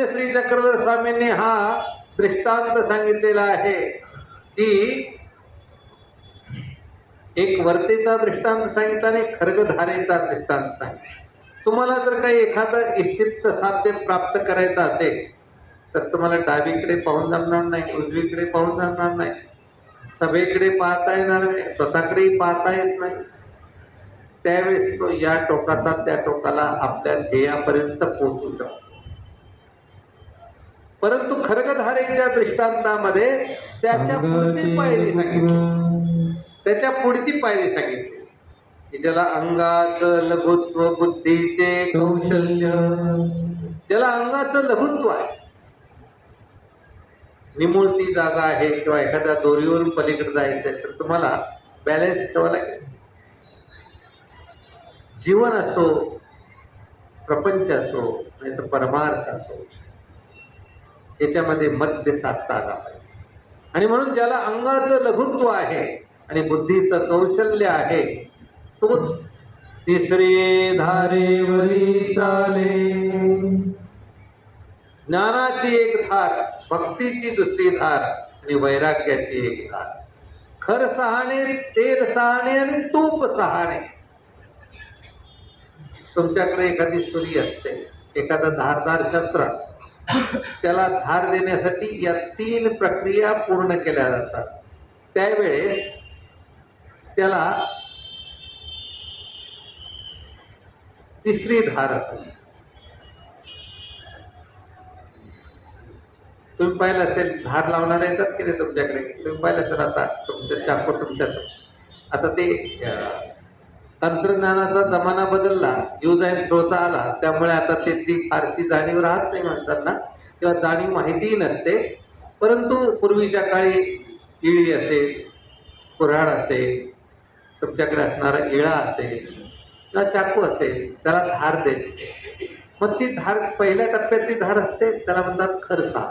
श्री चक्रधर स्वामींनी हा दृष्टांत सांगितलेला आहे. की एक वर्तेचा दृष्टांत सांगितला आणि खर्गधारेचा दृष्टांत सांगितला. तुम्हाला जर काही एखादं इप्सिप्त साध्य प्राप्त करायचं असेल तर तुम्हाला डावीकडे पाहून जमणार नाही उजवीकडे पाहून जमणार नाही. सभेकडे पाहता येणार नाही स्वतःकडेही पाहता येत नाही. त्यावेळेस तो या टोकाचा त्या टोकाला आपल्या ध्येयापर्यंत पोहोचू शकतो. परंतु खरगधारेच्या दृष्टांतामध्ये त्याच्या पुढची पायरी सांगितली. त्याच्या पुढची पायरी सांगितली. की ज्याला अंगाचं लघुत्व बुद्धीचे कौशल्य ज्याला अंगाचं लघुत्व आहे. निमुळती जागा आहे किंवा एखाद्या दोरीवरून पलीकडे जायचं आहे तर तुम्हाला बॅलन्स ठेवावा लागेल. जीवन असो प्रपंच असो नाही तर परमार्थ असो. याच्यामध्ये मध्य साधता आला पाहिजे. आणि म्हणून ज्याला अंगाचं लघुत्व आहे आणि बुद्धीचं कौशल्य आहे तोच तिसरे धारेवरी चाले. ज्ञानाची एक धार भक्तीची दुसरी धार आणि वैराग्याची एक धार. खर सहाणे तेल सहाणे आणि तूप सहाणे. तुमच्याकडे एखादी सुरी असते एखादा धारदार शस्त्र त्याला धार देण्यासाठी या तीन प्रक्रिया पूर्ण केल्या जातात. त्यावेळेस त्याला तिसरी धार असते तुम्ही पाहिलं असेल धार लावणार येतात की नाही तुमच्याकडे? तुम्ही पाहिलं असेल आता तुमच्या चाकू तुमच्या आता ते तंत्रज्ञानाचा जमाना बदलला यूज श्रोता आला त्यामुळे आता ते ती फारशी जाणीव राहत नाही माणसांना किंवा जाणीव माहितीही नसते. परंतु पूर्वीच्या काळी इळी असेल कुऱ्हाड असेल तुमच्याकडे असणारा इळा असेल किंवा चाकू असेल त्याला धार दे मग ती धार पहिल्या टप्प्यात ती धार असते त्याला म्हणतात खरसा.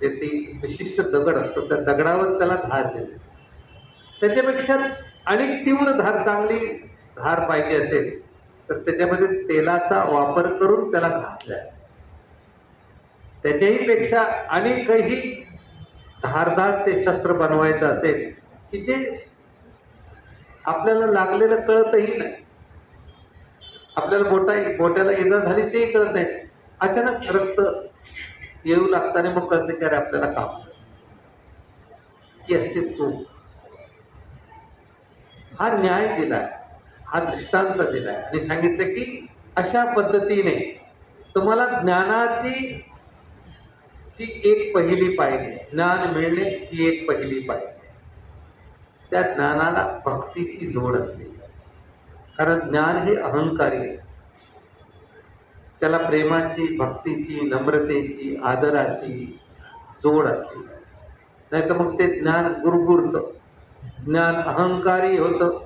ते ती विशिष्ट दगड असतो त्या दगडावर त्याला धार देते. त्याच्यापेक्षा आणि तीव्र धार चांगली धार पाहिजे असेल तर त्याच्यामध्ये तेलाचा वापर करून त्याला घासल्या त्याच्याही पेक्षा अनेकही धारदार ते शस्त्र बनवायचं असेल की जे आपल्याला लागलेलं कळतही नाही. आपल्याला बोटा बोट्याला इजा झाली तेही कळत नाही. अचानक रक्त येऊ लागताना मग कळते की अरे आपल्याला काम की असते तू. हा न्याय दिलाय हा दृष्टांत दिलाय. आणि सांगितलं की अशा पद्धतीने तुम्हाला ज्ञानाची ती एक पहिली पायरी ज्ञान मिळणे ही एक पहिली पायरी. त्या ज्ञानाला भक्तीची जोड असते. कारण ज्ञान हे अहंकारी असते. त्याला प्रेमाची भक्तीची नम्रतेची आदराची जोड असते. नाही तर मग ते ज्ञान गुरगुरतं. ज्ञान अहंकारी होतं.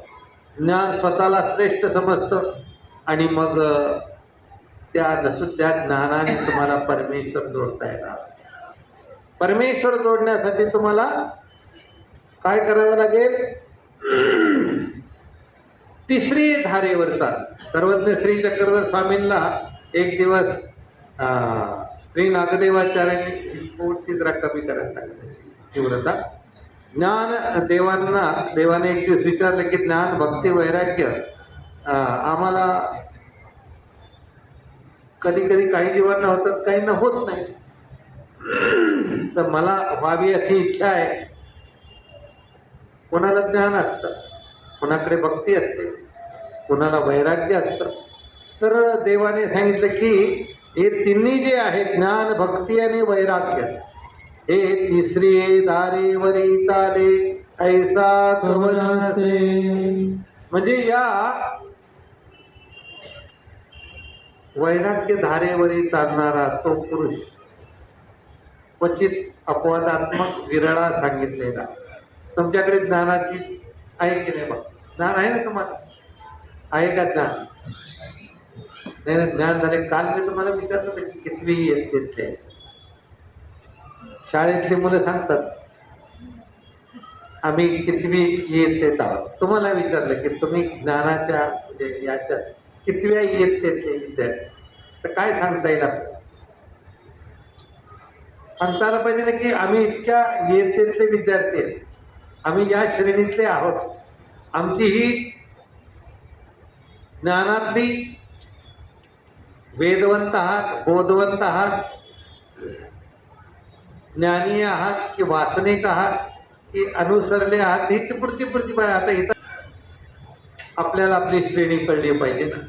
ज्ञान स्वतःला श्रेष्ठ समजतं. आणि मग त्या नसू त्या ज्ञानाने तुम्हाला परमेश्वर जोडता येणार. परमेश्वर जोडण्यासाठी तुम्हाला काय करावं लागेल? तिसरी धारेवरचा सर्वज्ञ श्री चक्रधर स्वामींना एक दिवस श्री नागदेवाचार्यांनी थोडीशी जरा कमी करायला सांगितलं. तीव्रता ज्ञान देवांना देवाने एक दिवस विचारलं की ज्ञान भक्ती वैराग्य आम्हाला कधी कधी काही जीवांना होतात काहींना होत नाही. तर मला व्हावी अशी इच्छा आहे. कोणाला ज्ञान असतं? कोणाकडे भक्ती असते? कोणाला वैराग्य असतं? तर देवाने सांगितलं की हे तिन्ही जे आहेत ज्ञान भक्ती आणि वैराग्य हे तिसरी दारेवरी ताले ऐसा कवनासे म्हणजे या वैराग्य धारेवरी चालणारा तो पुरुष क्वचित अपवादात्मक विरळा सांगितलेला. तुमच्याकडे ज्ञानाची आहे की नाही बघ? ज्ञान आहे ना तुम्हाला? आहे का ज्ञान? नाही ज्ञान झाले. काल मी तुम्हाला विचारलं कितवीही येत कितवी शाळेतली मुलं सांगतात आम्ही कितवी येत आहोत. तुम्हाला विचारलं की तुम्ही ज्ञानाच्या म्हणजे याच्या कितव्या येत विद्यार्थी? तर काय सांगता येईल आपल्याला सांगता आलं पाहिजे ना की आम्ही इतक्या इयत्तेतले विद्यार्थी आहेत. आम्ही या श्रेणीतले आहोत. आमची ही ज्ञानातली वेदवंत आहात बोधवंत आहात ज्ञानी आहात की वासनिक आहात की अनुसरले आहात हे ती पुढची पुढची पाहिजे आता इथं आपल्याला आपली श्रेणी कळली पाहिजे ना.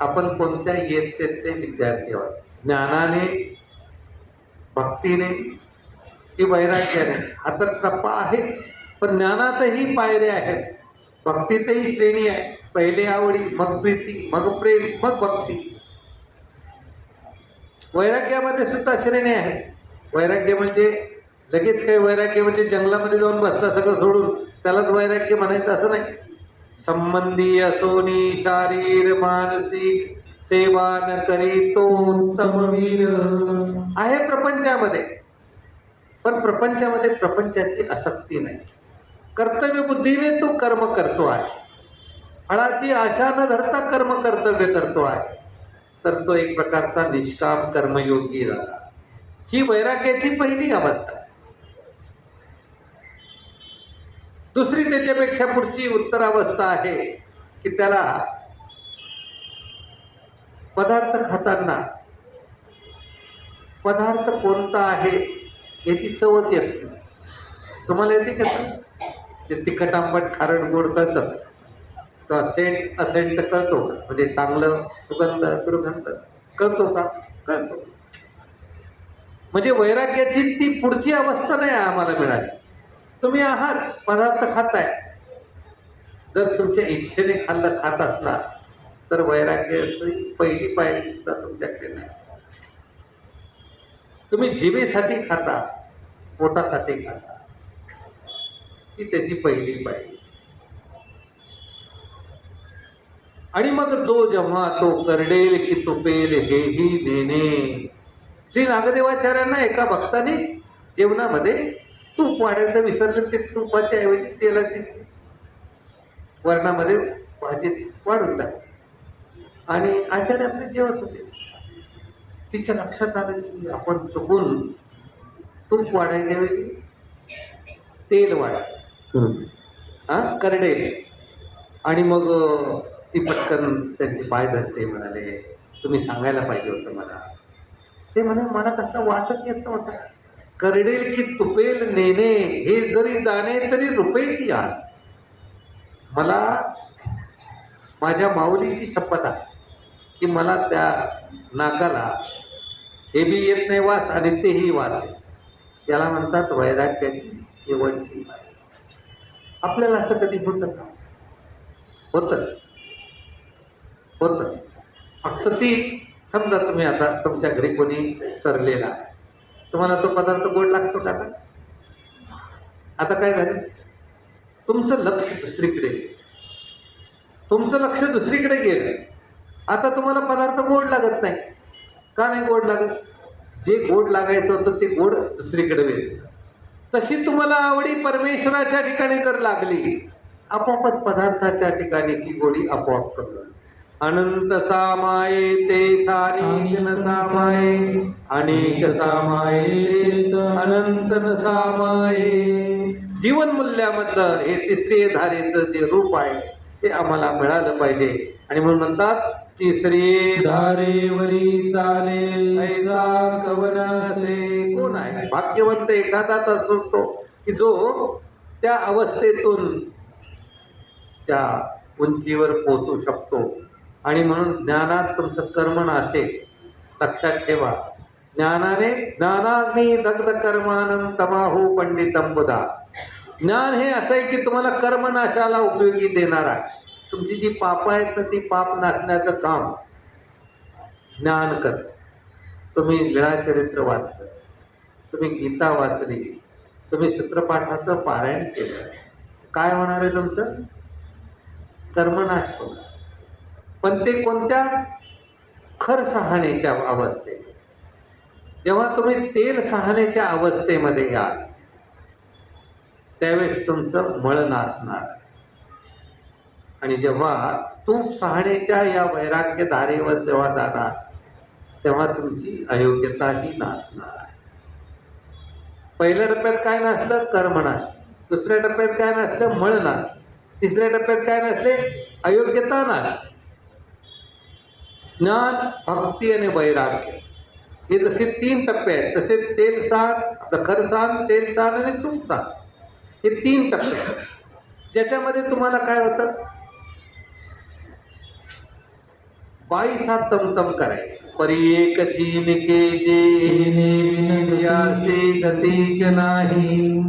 आपण कोणत्या येत ते विद्यार्थी आहोत. ज्ञानाने भक्तीने की वैराग्याने. हा तर टप्पा आहे पण ज्ञानातही पायऱ्या आहेत. भक्तीतही श्रेणी आहे. पहिले आवडी मग प्रीती मग प्रेम मग भक्ती. वैराग्यामध्ये सुद्धा श्रेणी आहेत. वैराग्य म्हणजे लगेच काही वैराग्य म्हणजे जंगलामध्ये जाऊन बसला सगळं सोडून त्यालाच वैराग्य म्हणायचं असं नाही. संबंधी असोनी शारीर मानसिक सेवा न करी तो उत्तम वीर. आहे प्रपंचामध्ये. पण प्रपंचामध्ये प्रपंचाची आसक्ती नाही. कर्तव्य बुद्धीने तो कर्म करतो आहे. फळाची आशा न धरता कर्म कर्तव्य करतो आहे. तर तो एक प्रकारचा निष्काम कर्मयोगी झाला. ही वैराग्याची पहिली अवस्था. दुसरी त्याच्यापेक्षा पुढची उत्तरावस्था आहे की त्याला पदार्थ खाताना पदार्थ कोणता आहे याची चवच येत नाही. तुम्हाला येते कसं ते तिखट आंबट खारट गोड कळतं. किंवा सेंट असेंट कळतो. का म्हणजे चांगलं सुगंध दुर्गंध कळतो का? कळतो. म्हणजे वैराग्याची ती पुढची अवस्था नाही आम्हाला मिळाली. तुम्ही आहात पदार्थ खाताय. जर तुमच्या इच्छेने खाल्लं खात असला तर वैराग्याची पहिली पायरी सुद्धा तुमच्याकडे नाही. तुम्ही जिभेसाठी खाता पोटासाठी खाता. ही त्याची पहिली पायरी. आणि मग तो जेव्हा तो करडेल की तुपेल हेही नेणे. श्री नागदेवाचार्यांना एका भक्ताने जेवणामध्ये तूप वाढायचं विसरलं ते तुपाच्या ऐवजी तेलाची वर्णामध्ये भाजीत वाढून टाकली. आणि आचार्य आपले जेवत होते. तिच्या लक्षात आलं की आपण चुकून तूप वाढायच्या ऐवजी तेल वाढ हा? करडेल आणि मग ती पटकन त्यांचे पाय धरते म्हणाले तुम्ही सांगायला पाहिजे होतं मला. ते म्हणे मला कसं वाचत येत नव्हतं. करडेल की तुपेल नेणे हे जरी जाणे तरी रुपयेची आण. मला माझ्या माऊलीची शपथ आहे की मला त्या नाकाला हे बी येत नाही वास आणि तेही वास आहे. त्याला म्हणतात वैराग्याची शेवटची आपल्याला असं कधी होतं का? होतं. होतं. फक्त ती समजा तुम्ही आता तुमच्या घरी कोणी सरलेला आहे तुम्हाला तो पदार्थ गोड लागतो का आता? आता काय झालं? तुमचं लक्ष दुसरीकडे तुमचं लक्ष दुसरीकडे गेलं. आता तुम्हाला पदार्थ गोड लागत नाही. का नाही गोड लागत? जे गोड लागायचं होतं ते गोड दुसरीकडे मिळतं. तशी तुम्हाला आवडी परमेश्वराच्या ठिकाणी जर लागली आपोआपच पदार्थाच्या ठिकाणी ती गोडी आपोआप करू अनंत सामाये ते न सामाये अनेक सामाये अनंत न सामाये जीवन मूल्यामधलं हे तिसरे धारेचं जे रूप आहे ते आम्हाला मिळालं पाहिजे. आणि म्हणून म्हणतात तिसरी धारेवरी चाले ऐसा कवन असे. कोण आहे? भाग्यवंत एखादाच असतो की जो त्या अवस्थेतून त्या उंचीवर पोहोचू शकतो. आणि म्हणून ज्ञानात तुमचं कर्मण असेल लक्षात ठेवा. ज्ञानाने ज्ञानाग्नी दग्ध कर्मानं तमाहू पंडितम बुधा ज्ञान हे असं आहे की तुम्हाला कर्मनाशाला उपयोगी देणार आहे. तुमची जी पाप आहेत ना ती पाप नाशण्याचं काम. ज्ञान करतं. तुम्ही लीळाचरित्र वाचलं. तुम्ही गीता वाचली. तुम्ही सूत्रपाठाचं पारायण केलं. काय होणार आहे तुमचं? कर्मनाश होणार. पण ते कोणत्या खर सहाण्याच्या अवस्थेत. जेव्हा तुम्ही तेल सहाण्याच्या अवस्थेमध्ये याल त्यावेळेस तुमचं मळ असणार आणि जेव्हा तूप सहाण्याच्या या वैराग्य धारेवर जेव्हा जाणार तेव्हा तुमची अयोग्यताही नाचणार आहे पहिल्या टप्प्यात काय नसलं? कर्म कर्मनाश दुसऱ्या टप्प्यात काय नसलं? मळ नास. तिसऱ्या टप्प्यात काय नसले? अयोग्यता नाश ज्ञान भक्ती आणि वैराग्य. हे जसे तीन टप्पे आहेत तसे तेल सांड आपलं खरसाण तेल आणि तूप हे तीन टप्पे आहेत. ज्याच्यामध्ये तुम्हाला काय होतं? बाईस हा तमतम करायचं. परी एक जीन के येणे बिन जे गतीच नाही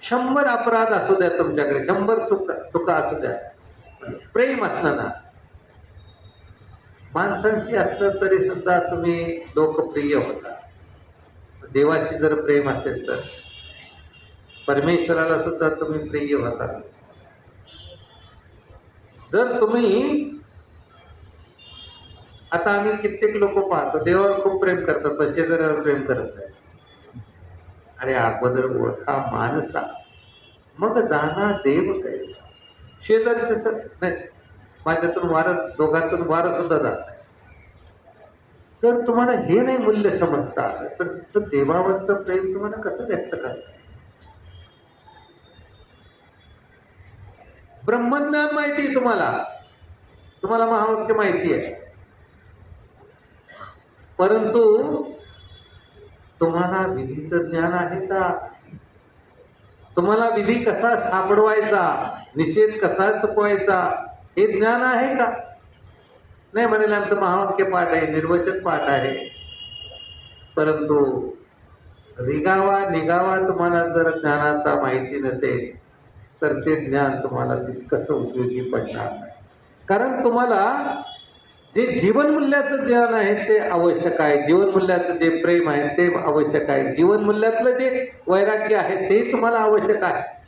शंभर अपराध असू द्या तुमच्याकडे शंभर चुका चुका असू द्या. प्रेम असताना माणसांशी असलं तरी सुद्धा तुम्ही लोकप्रिय होता. देवाशी जर प्रेम असेल तर. परमेश्वराला सुद्धा तुम्ही प्रिय होता. जर तुम्ही आता आम्ही कित्येक लोक पाहतो देवावर खूप प्रेम करतात पण शेजाऱ्यावर प्रेम करत नाही. अरे अगोदर ओळखा माणसा. मग जाणार देव काय? शेजारीच नाही. माझ्यातून वारं दोघांतून वारं सुद्धा जात जर तुम्हाला हे नाही मूल्य समजता आलं, तर तर देवावरचं प्रेम तुम्हाला कसं व्यक्त करत ब्रह्मज्ञान माहिती आहे तुम्हाला. तुम्हाला महावाक्य माहिती आहे. परंतु तुम्हाला विधीचं ज्ञान आहे का? तुम्हाला विधी कसा सापडवायचा? निषेध कसा चुकवायचा? हे ज्ञान आहे का? नाही म्हणेल आमचं महावाक्य पाठ आहे निर्वचन पाठ आहे. परंतु रिगावा निगावा तुम्हाला जर ज्ञानाचा माहिती नसेल तर ते ज्ञान तुम्हाला तितकंसं उपयोगी पडणार नाही. कारण तुम्हाला जे जीवनमूल्याचं ज्ञान आहे ते आवश्यक आहे. जीवनमूल्याचं जे प्रेम आहे ते आवश्यक आहे. जीवनमूल्यातलं जे वैराग्य आहे ते तुम्हाला आवश्यक आहे.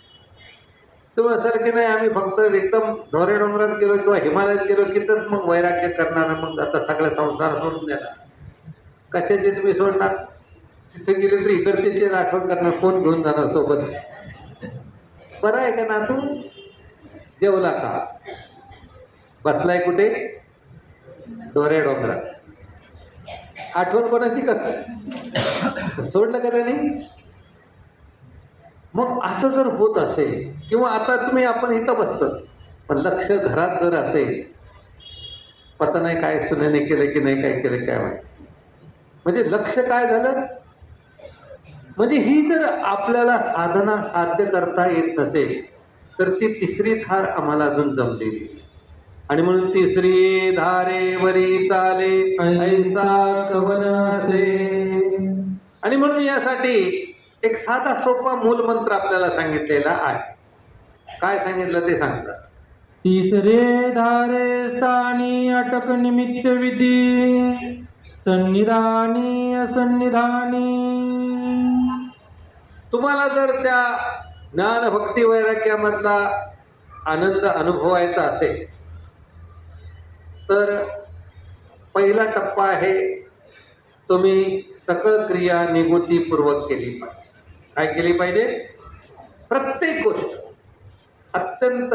तुम्ही असं की नाही आम्ही फक्त एकदम ढोरे डोंगरात गेलो किंवा हिमालयात गेलो की तर मग वैराग्य करणार मग आता सगळा संसार सोडून देणार. कशाचे तुम्ही सोडणार? तिथे गेले तर इकडचे आठवण करणार फोन घेऊन जाणार सोबत? बरं आहे का ना तू जेवला का? बसलाय कुठे? डोरे डोंगरात. आठवण कोणाची का सोडलं का त्याने? मग असं जर होत असेल किंवा आता तुम्ही आपण इथं बसतो पण लक्ष घरात जर असेल पता नाही काय सुनेने केलं की नाही काय केलं काय माहिती. म्हणजे लक्ष काय झालं? म्हणजे ही जर आपल्याला साधना साध्य करता येत नसेल तर ती तिसरी थार आम्हाला अजून जमलेली. आणि म्हणून तिसरी धारेवरी चाले ऐसा कवन असे. आणि म्हणून यासाठी एक साधा सोपा मूलमंत्र आपल्याला सांगितलेला आहे. काय सांगितलं ते सांगतात तिसरे धारे स्थानी अटक निमित्त विधी सन्निधानी असन्निधानी. तुम्हाला जर त्या ज्ञान भक्ती वैराग्यामधला आनंद अनुभवायचा असेल तर पहिला टप्पा आहे तुम्ही सकळ क्रिया निगुतीपूर्वक केली पाहिजे. काय केली पाहिजे? प्रत्येक गोष्ट अत्यंत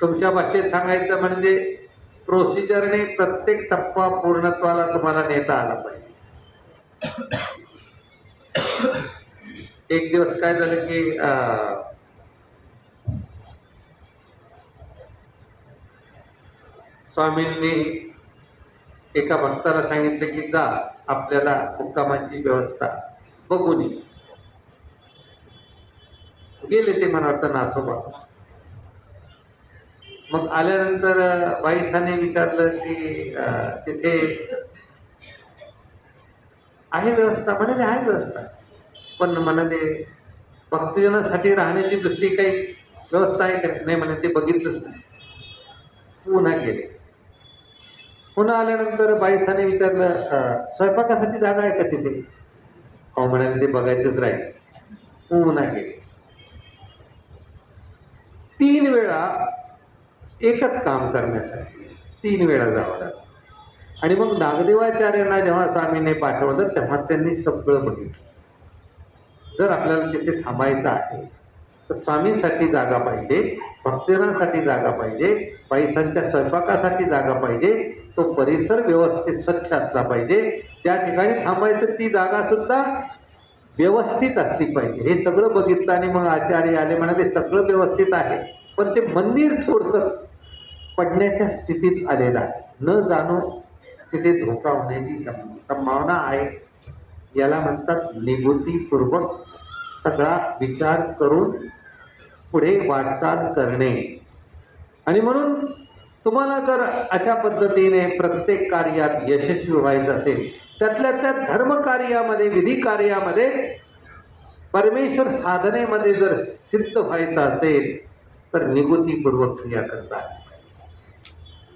तुमच्या भाषेत सांगायचं म्हणजे प्रोसिजरने प्रत्येक टप्पा पूर्णत्वाला तुम्हाला नेता आला पाहिजे. एक दिवस काय झालं की स्वामींनी एका भक्ताला सांगितलं की जा आपल्याला मुक्कामाची व्यवस्था बघून गेले ते मला वाटतं नाथोबा मग आल्यानंतर बाईसाने विचारलं की तिथे आहे व्यवस्था? म्हणाले आहे व्यवस्था. पण म्हणाले भक्तजनासाठी राहण्याची दुसरी काही व्यवस्था आहे का? नाही म्हणे ते बघितलंच नाही. पुन्हा गेले. पुन्हा आल्यानंतर बाईसाने विचारलं स्वयंपाकासाठी जागा आहे का तिथे? हो म्हणाले ते बघायचंच राहील. पुन्हा गेले तीन वेळा एकच काम करण्यासाठी तीन वेळा जावं लागलं. आणि मग नागदेवाचार्यांना जेव्हा स्वामीने पाठवलं तेव्हा त्यांनी सगळं बघितलं. जर आपल्याला तिथे थांबायचं आहे तर स्वामींसाठी जागा पाहिजे भक्तजनांसाठी जागा पाहिजे पैशांच्या स्वयंपाकासाठी जागा पाहिजे तो परिसर व्यवस्थित स्वच्छ असला पाहिजे. ज्या ठिकाणी थांबायचं ती जागासुद्धा व्यवस्थित असली पाहिजे. हे सगळं बघितलं आणि मग आचार्य आले म्हणाले सगळं व्यवस्थित आहे. पण ते मंदिर थोडंसं पडण्याच्या स्थितीत आलेलं आहे. न जाणो तिथे धोका होण्याची संभावना आहे. याला म्हणतात निगुतीपूर्वक सगळा विचार करून पुढे वाटचाल करणे. आणि म्हणून तुम्हाला जर अशा पद्धतीने प्रत्येक कार्यात यशस्वी व्हायचं असेल त्यातल्या त्या धर्मकार्यामध्ये विधी कार्यामध्ये परमेश्वर साधनेमध्ये जर सिद्ध व्हायचं असेल तर निगुतीपूर्वक क्रिया करतात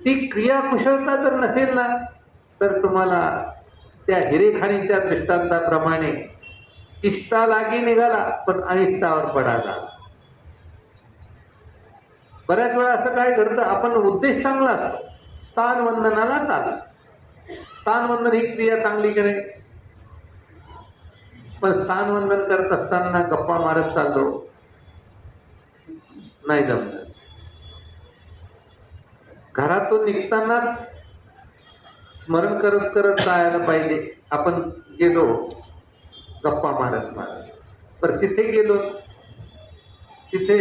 ती क्रियाकुशलता जर नसेल ना तर तुम्हाला त्या हिरेखाणीच्या दृष्टांताप्रमाणे इष्टा लागी निघाला पण अनिष्टावर पडाला बऱ्याच वेळा असं काय घडतं आपण उद्देश चांगला असतो. स्थानवंदनाला चाल. स्थानवंदन ही क्रिया चांगली की नाही? पण स्थानवंदन करत असताना गप्पा मारत चाललो. नाही जमत. घरातून निघतानाच स्मरण करत करत जायला पाहिजे. आपण गेलो गप्पा मारत मारत. पर तिथे गेलो. तिथे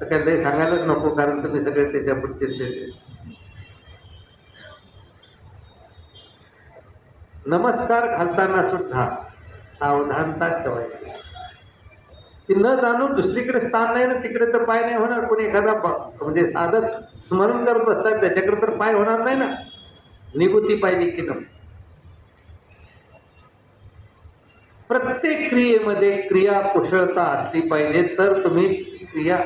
तर काय लय सांगायलाच नको कारण तुम्ही सगळे त्याच्या पुढचे नमस्कार घालताना सुद्धा सावधानता ठेवायची. की न जाणून दुसरीकडे स्थान नाही ना तिकडे तर पाय नाही होणार. कोणी एखादा म्हणजे साधक स्मरण करत असतात त्याच्याकडे तर पाय होणार नाही ना. निगुती पाहिजे की न प्रत्येक क्रियेमध्ये क्रिया कुशळता असली पाहिजे तर तुम्ही क्रिया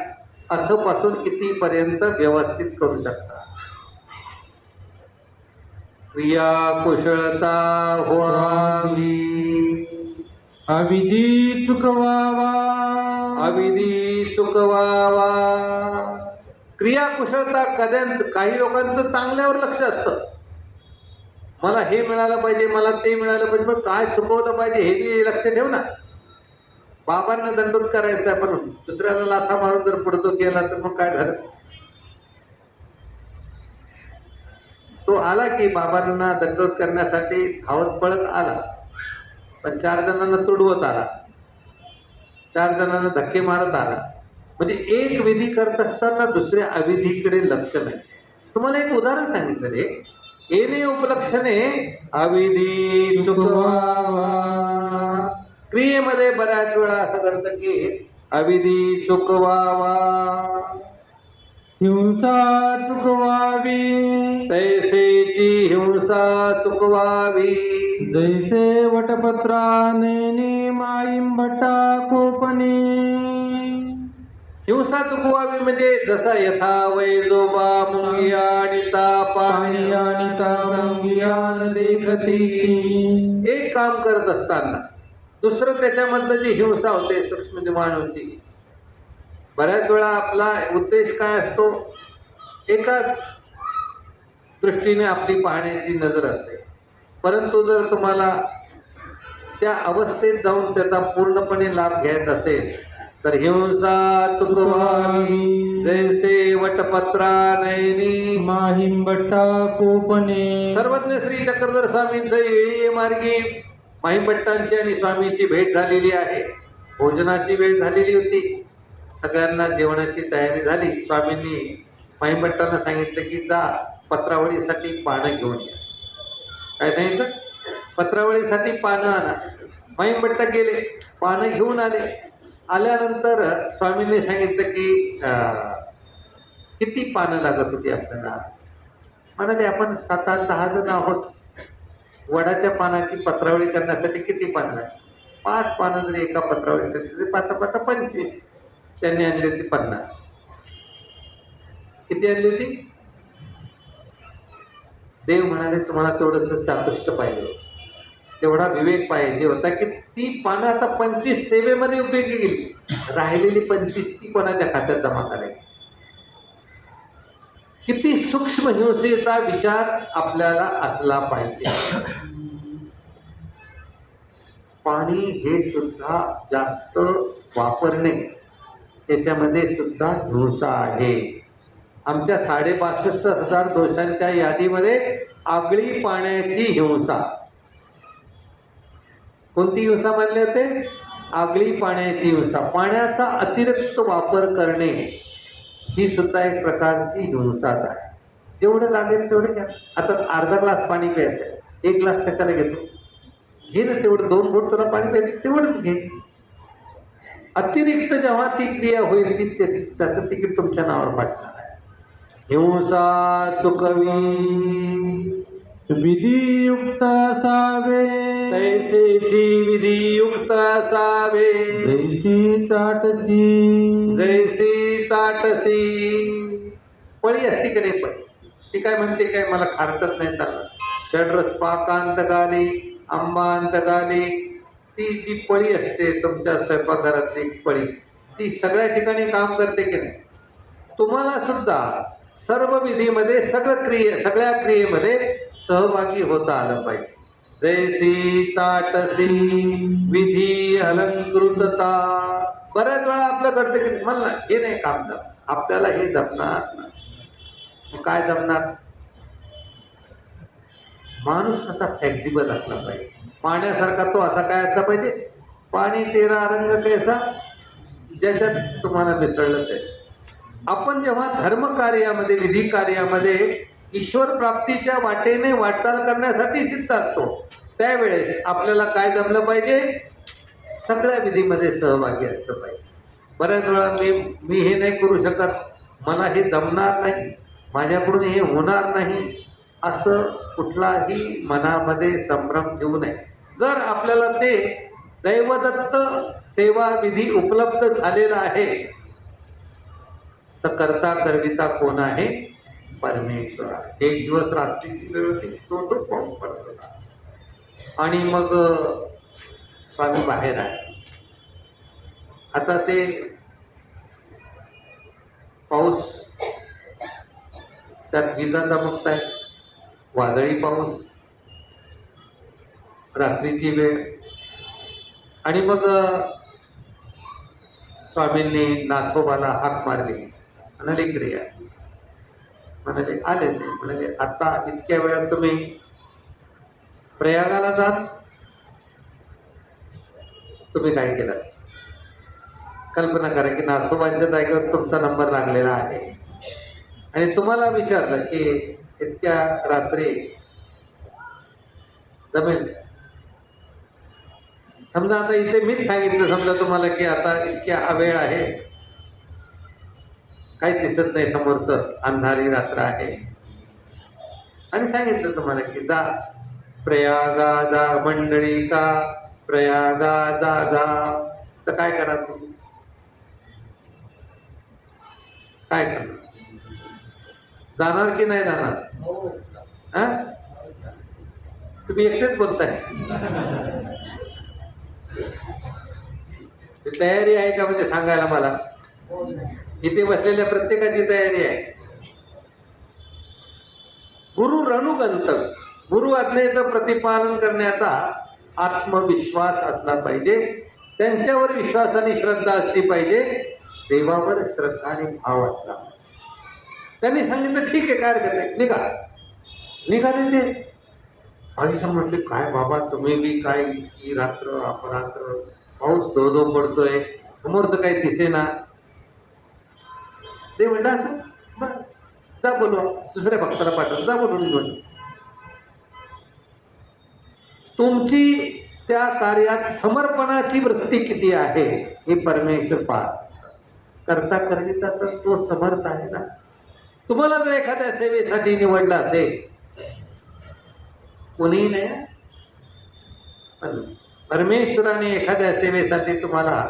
अथपासून कितीपर्यंत व्यवस्थित करू शकता? क्रिया कुशलता व्हावी अविधी चुकवावा. अविधी चुकवावा. क्रिया कुशलता कद्यांत काही लोकांचं चांगल्यावर लक्ष असतं. मला हे मिळालं पाहिजे मला ते मिळालं पाहिजे पण काय चुकवलं पाहिजे हे बी लक्ष ठेव ना बाबांना दंडोत करायचा पण दुसऱ्याला लाथा मारून जर पडतो गेला तर मग काय झालं? तो आला की बाबांना दंडोत करण्यासाठी धावत पळत आला. पण चार जणांना तुडवत आला. चार जणांना धक्के मारत आला. म्हणजे एक विधी करत असताना दुसऱ्या अविधीकडे लक्ष नाही. तुम्हाला एक उदाहरण सांगितलं रे. येणे उपलक्षणे अविधी क्रियेमध्ये बऱ्याच वेळा असं घडतं की अविधी चुकवावा. हिंसा चुकवावी. तैसेची हिंसा चुकवावी. जैसे वटपत्रा नैनी माईम भट्टा कोपने हिंसा चुकवावी म्हणजे जसा यथा वैदोबा मुंगिया आणि पाणी आणि देखती. एक काम करत असताना दुसरं त्याच्यामधलं जी हिंसा होते सूक्ष्म जीवाणूंची बऱ्याच वेळा आपला उद्देश काय असतो? एका दृष्टीने आपली पाहण्याची नजर असते. परंतु जर तुम्हाला त्या अवस्थेत जाऊन त्याचा पूर्णपणे लाभ घ्यायचा असेल तर हिंसा चुकवावी जैसे वटपत्रा नयनी माहिम भट्टा कोपने. सर्वज्ञ श्री चक्रधर स्वामींचं येळी मार्गी. माहीभट्टांची आणि स्वामींची भेट झालेली आहे. भोजनाची वेळ झालेली होती. सगळ्यांना जेवणाची तयारी झाली. स्वामींनी माहीभट्टांना सांगितलं की जा पत्रावळीसाठी पानं घेऊन या. काय सांगितलं? पत्रावळीसाठी पानं आणा. माहीभट्ट गेले. पानं घेऊन आले. आल्यानंतर स्वामींनी सांगितलं की किती पानं लागत होती आपल्याला? म्हणाले आपण सात आठ दहा जण आहोत. वडाच्या पानाची पत्रावळी करण्यासाठी किती पानं लागतात? पाच पानं जरी एका पत्रावळीसाठी तरी पाच पाच पंचवीस. त्यांनी आणली होती पन्नास. किती आणली होती? देव म्हणाले तुम्हाला तेवढंच चातुष्ट पाहिजे तेवढा विवेक पाहिजे होता की ती पानं आता पंचवीस सेवेमध्ये उपयोगी गेली. राहिलेली पंचवीस ती कोणाच्या खात्यात जमा करायची? किती सूक्ष्म हिंसेचा विचार आपल्याला असला पाहिजे. पाणी हे सुद्धा जास्त वापरणे त्याच्यामध्ये सुद्धा हिंसा आहे. आमच्या साडेपासष्ट हजार दोषांच्या यादीमध्ये आगळी पाण्याची हिंसा. कोणती हिंसा मानले होते? आगळी पाण्याची हिंसा. पाण्याचा अतिरिक्त वापर करणे ही सुद्धा एक प्रकारची हिंसाच आहे. जेवढं लागेल तेवढं घ्या. आता अर्धा ग्लास पाणी प्यायचं. एक ग्लास कशाला घेतो? घे ना तेवढं. दोन बोट तुला पाणी प्यायचं तेवढंच घे. अतिरिक्त जेव्हा ती क्रिया होईल ती ते- त्याचं तिकीट तुमच्या नावावर पाठणार आहे. हिंसा चुकवी विधियुक्त असावे. तैसेची विधियुक्त असावे. जैसी ताटची जैसी ताटसी. पळी असती की नाही पळी ती काय म्हणते काय मला खारकत नाही चाललं षड्रस पाकांत गाली आंबांत गाली ती जी पळी असते तुमच्या स्वयंपाकघरातली पळी ती सगळ्या ठिकाणी काम करते की नाही? तुम्हाला सुद्धा सर्व विधीमध्ये सगळं क्रिये सगळ्या क्रियेमध्ये सहभागी होता आलं पाहिजे. जैसी ताटसी विधी अलंकृतता. बऱ्याच वेळा आपलं घडतं की म्हणलं हे नाही काम जप आपल्याला हे जपणार नाही. काय जमणार? माणूस कसा फ्लेक्झिबल असला पाहिजे. पाण्यासारखा तो असा काय असला पाहिजे? पाणी तेरा रंग कैसा ज्याच्यात तुम्हाला मिसळलं ते. आपण जेव्हा धर्मकार्यामध्ये विधी कार्यामध्ये ईश्वर प्राप्तीच्या वाटेने वाटचाल करण्यासाठी सिद्ध असतो त्यावेळेस आपल्याला काय जमलं पाहिजे? सगळ्या विधीमध्ये सहभागी असलं पाहिजे. बऱ्याच वेळा मी मी हे नाही करू शकत. मला हे जमणार नाही. माझ्याकडून हे होणार नाही असं कुठलाही मनामध्ये संभ्रम घेऊ नये. जर आपल्याला ते दैवदत्त सेवा विधी उपलब्ध झालेला आहे तर करता करविता कोण आहे? परमेश्वर आहे. एक दिवस रात्रीची वेळ होती तो तो पाऊस पडतो आणि मग स्वामी बाहेर आहे आता ते पाऊस त्यात विजा चमकताय वादळी पाऊस रात्रीची वेळ. आणि मग स्वामींनी नाथोबाला हाक मारली. म्हणाले इकडे या. म्हणाले आले. ते म्हणाले आता इतक्या वेळात तुम्ही प्रयागाला जात? तुम्ही काय केलं कल्पना करा की नाथोबांच्या जागेवर तुमचा नंबर लागलेला आहे. आणि तुम्हाला विचारलं की इतक्या रात्री जमेल. समजा आता इथे मीच सांगितलं समजा तुम्हाला की आता इतक्या अवेळ आहे. काही दिसत नाही समोरचं अंधारी रात्र आहे. आणि सांगितलं तुम्हाला की जा. प्रयागा जा मंडळी का? प्रयागा जा जा. तर काय करा तुम्ही? काय करणार जाणार की नाही जाणार? हा. तुम्ही एकटेच बोलताय. तयारी आहे का म्हणजे सांगायला मला? इथे बसलेल्या प्रत्येकाची तयारी आहे. गुरु रणुगंतव्य गुरु आज्ञेचं प्रतिपालन करण्याचा आत्मविश्वास असला पाहिजे. त्यांच्यावर विश्वास आणि श्रद्धा असली पाहिजे. देवावर श्रद्धा आणि भाव असला. त्यांनी सांगितलं ठीक आहे काय हरकत आहे निघा. निघाले ते. आई म्हटले काय बाबा तुम्ही बी काय की रात्र अपरात्र पाऊस धो धो पडतोय तर काही दिसेना ते म्हणलं असं? बरं जा बोलवा दुसऱ्या भक्ताला पाठवा जा बोलवून घेऊन तुमची त्या कार्यात समर्पणाची वृत्ती किती आहे हे परमेश्वर पाहत करता करिता तर तो समर्थ आहे ना. तुम्हाला जर एखाद्या सेवेसाठी निवडला असेल कोणीही नाही. पण परमेश्वराने एखाद्या सेवेसाठी तुम्हाला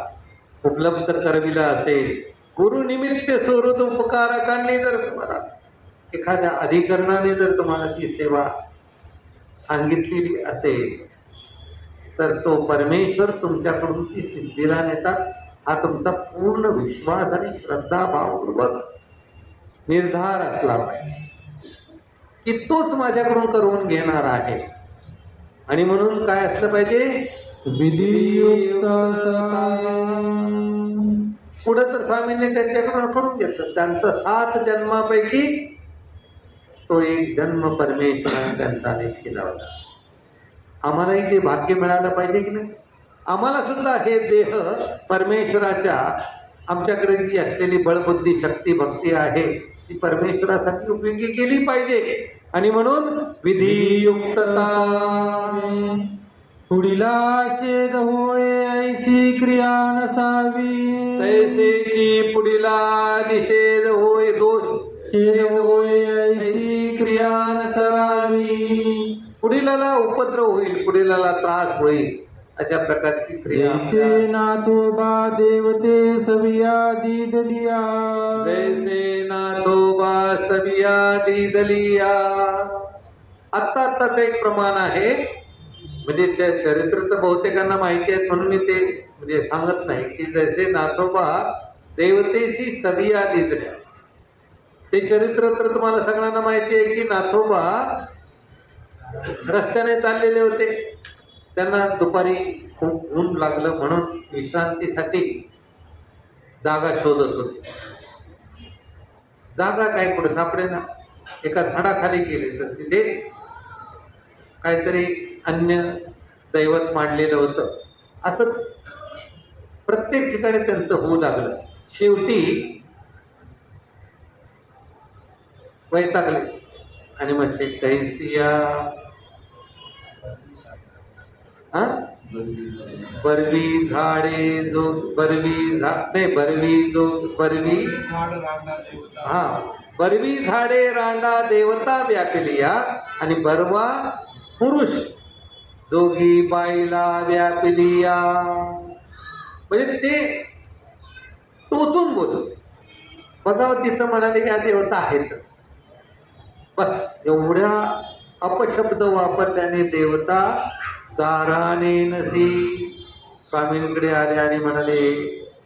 उपलब्ध करविलं असेल गुरुनिमित्त स्वरूप उपकारकांनी जर तुम्हाला एखाद्या अधिकरणाने जर तुम्हाला ती सेवा सांगितलेली असेल तर तो परमेश्वर तुमच्याकडून ती सिद्धीला नेतात हा तुमचा पूर्ण विश्वास आणि श्रद्धाभावपूर्वक निर्धार असला पाहिजे. की तोच माझ्याकडून करून घेणार आहे. आणि म्हणून काय असलं पाहिजे? विधियुक्त पुढं तर स्वामींनी त्यांच्याकडून करून घेतलं. त्यांचा सात जन्मापैकी तो एक जन्म परमेश्वराने त्यांचा निष्केला होता. आम्हालाही ते भाग्य मिळालं पाहिजे की नाही? आम्हाला सुद्धा हे देह परमेश्वराच्या आमच्याकडे जी असलेली बळबुद्धी शक्ती भक्ती आहे ती परमेश्वरासाठी उपयोगी केली पाहिजे. आणि म्हणून विधियुक्तता. पुढीला छेद होय ऐशी क्रिया नसावी. तैसेची पुढीला निषेध होय दोष. छेद होय ऐशी क्रिया नसावी पुढीलाला उपद्रव होईल पुढीलाला त्रास होईल. अशा प्रकारची क्रिया जैसे नाथोबा देवते सविया दिदलिया जैसे नाथोबा सबिया दिदलिया आत्ता आत्ताच एक प्रमाण आहे. म्हणजे च- चरित्र तर बहुतेकांना माहिती आहेत म्हणून मी ते म्हणजे सांगत नाही की जैसे नाथोबा देवतेशी सबिया दिदल्या ते चरित्र तर तुम्हाला सगळ्यांना माहिती आहे की नाथोबा रस्त्याने चाललेले होते. त्यांना दुपारी खूप ऊन लागलं म्हणून विश्रांतीसाठी जागा शोधत होते. जागा काय कुठे सापडे ना? एका झाडाखाली गेले तर तिथे काहीतरी अन्य दैवत मांडलेलं होतं. असं प्रत्येक ठिकाणी त्यांचं होऊ लागलं. शेवटी वैतागले आणि म्हटले कैसिया हा? बरवी झाडे जो बरवी झा नाही बरवी जो बरवी हा बरवी झाडे रांडा देवता व्यापिलिया आणि बरवा पुरुष दोघी बाईला व्यापिलिया म्हणजे ते टोचून बोल बघावं तिथं म्हणाले की हा देवता आहेतच. बस एवढ्या अपशब्द वापरल्याने देवता दाराने नसी स्वामींकडे आले आणि म्हणाले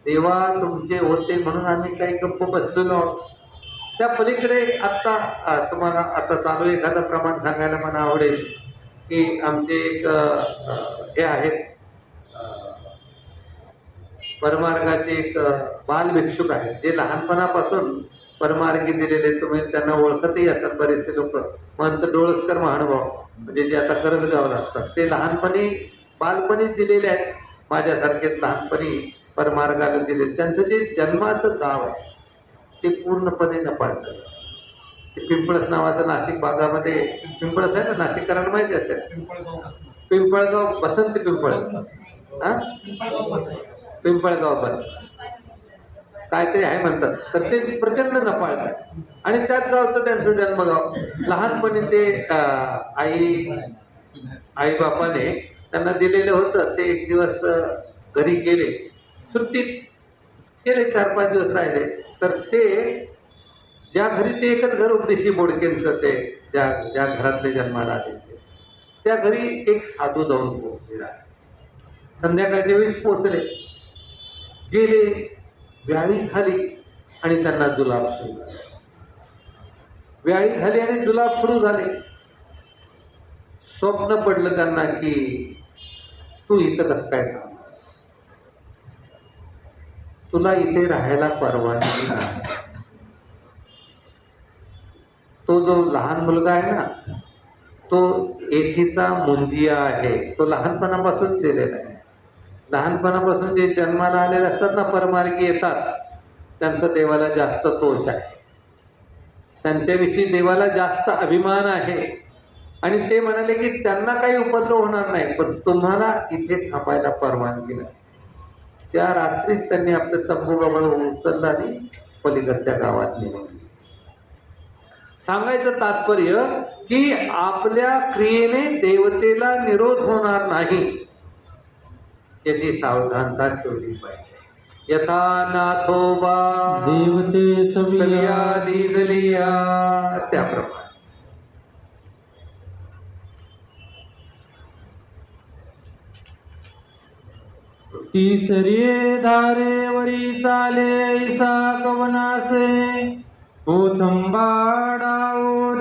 देवा तुमचे होते म्हणून आम्ही काही गप्प बसलेलो आहोत. त्या पलीकडे आत्ता तुम्हाला आता चालू एखादं प्रमाण सांगायला मला आवडेल की आमचे एक हे आहेत. परमार्गाचे एक बालभिक्षुक आहेत. जे लहानपणापासून परमार्गी दिलेले तुम्ही त्यांना ओळखतही असाल बरेचसे लोक. मंत डोळसकर महानुभाव म्हणजे जे आता करंजगावला असतात. ते लहानपणी बालपणीच दिलेले आहेत. माझ्यासारखेच लहानपणी परमार्गाला दिले त्यांचं जे जन्माचं गाव आहे ते पूर्णपणे नपाळतं. ते पिंपळस नावाचं नाशिक भागामध्ये पिंपळस आहे ना नाशिककरांना माहिती असेल? पिंपळगाव बसंत पिंपळस. हा? पिंपळगाव बस. काहीतरी आहे म्हणतात. तर ते प्रचंड नपाळतात. आणि त्याच गावचं त्यांचं जन्मगाव. लहानपणी ते आई आई बापाने त्यांना दिलेलं होतं. ते एक दिवस घरी गेले. सुट्टीत गेले चार पाच दिवस राहिले. तर ते ज्या घरी ते एकच घर उपदेशी बोडकेंचं ते ज्या ज्या घरातले जन्माला आले ते, त्या घरी एक साधू जाऊन पोहोचलेला. संध्याकाळच्या वेळेस पोहोचले. गेले. व्याळी झाली आणि त्यांना जुलाब सुरू व्याळी झाली आणि जुलाब सुरू झाले. स्वप्न पडलं त्यांना की तू इथं कसं काय थांबस तुला इथे राहायला परवानगी नाही. तो जो लहान मुलगा आहे ना तो एथीचा मुंजिया आहे. तो लहानपणापासून दिलेला आहे. लहानपणापासून जे जन्माला आलेले असतात ना परमार्गी येतात. त्यांचा देवाला जास्त तोष आहे. त्यांच्याविषयी देवाला जास्त अभिमान आहे. आणि ते म्हणाले की त्यांना काही उपद्रव होणार नाही पण तुम्हाला इथे थांबायला परवानगी नाही. त्या रात्रीच त्यांनी आपलं तंबू गवळ उचललं आणि पलीकडच्या गावात निघून सांगायचं तात्पर्य की आपल्या क्रियेने देवतेला निरोध होणार नाही. याची सावधानता ठेवली पाहिजे. यथा नाथोबा देवते सविया दिदलिया त्याप्रमाणे. तिसरे धारेवरी चाले ऐसा कवनासे कोथंबाडाओ